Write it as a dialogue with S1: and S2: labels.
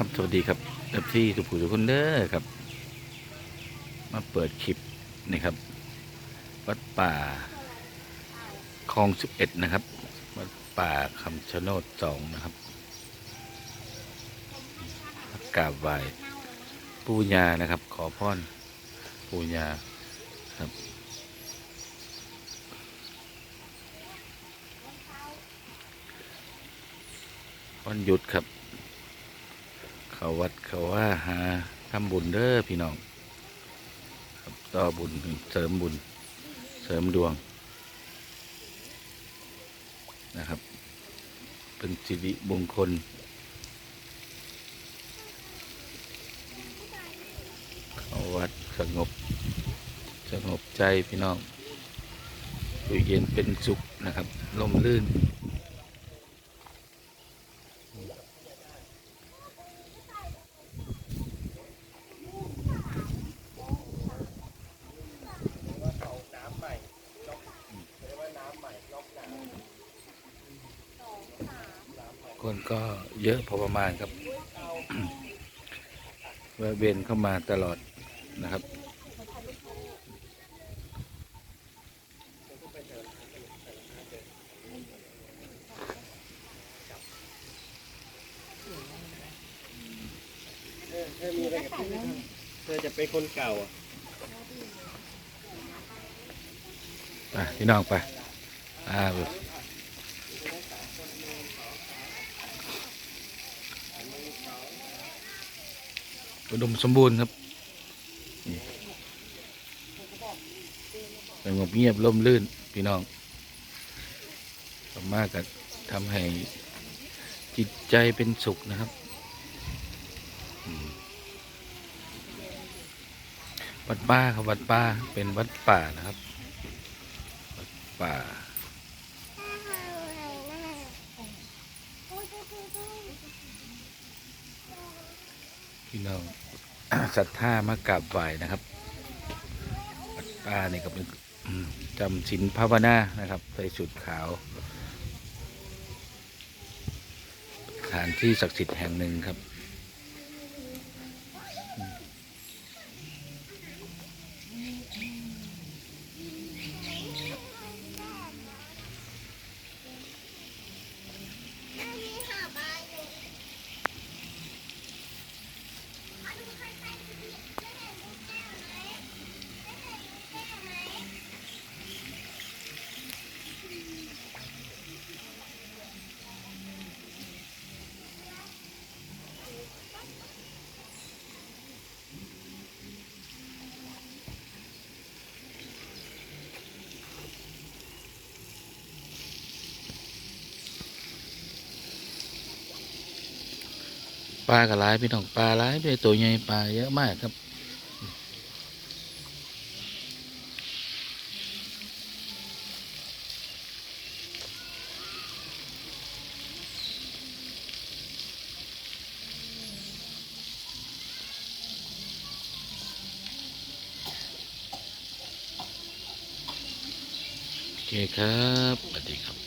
S1: ครับสวัสดีครับเอฟที่ทุกผู้ทุกคนเด้อครับ มาเปิดคลิปนี่ครับ วัดป่าคลองสิบเอ็ดนะครับ วัดป่าคำชะโนดสองนะครับกราบไหว้ปูญานะครับ ขอพรปูญาครับวันหยุดครับ เขาวัดเขาว่าหาทำบุญเด้อพี่น้องต่อบุญเสริมบุญเสริมดวงนะครับ เป็นสิริมงคลเขาวัดสงบ สงบใจพี่น้องอยู่เย็นเป็นสุขนะครับลมลื่น คนก็เยอะพอประมาณครับแวะเวียนเข้ามาตลอดนะครับ
S2: เธอมีอะไรกับพี่เธอจะเป็นคนเก่าอะ
S1: ไปพี่น้องไป อ่าไปอุดมสมบูรณ์ครับสงบเงียบร่มรื่น พี่น้องสมากับทำให้จิตใจเป็นสุขนะครับวัดป้าครับวัดป้าเป็นวัดป่านะครับป่า พี่น้องศรัทธามากราบไหว้นะครับป้านี่ก็เป็นจำศีลภาวนานะครับใส่ชุดขาวสถานที่ศักดิ์สิทธิ์แห่งหนึ่งครับ ปลากระไรพี่น้องปลาหลายไปตัวใหญ่ปลาเยอะมากครับโอเคครับสวัสดีครับ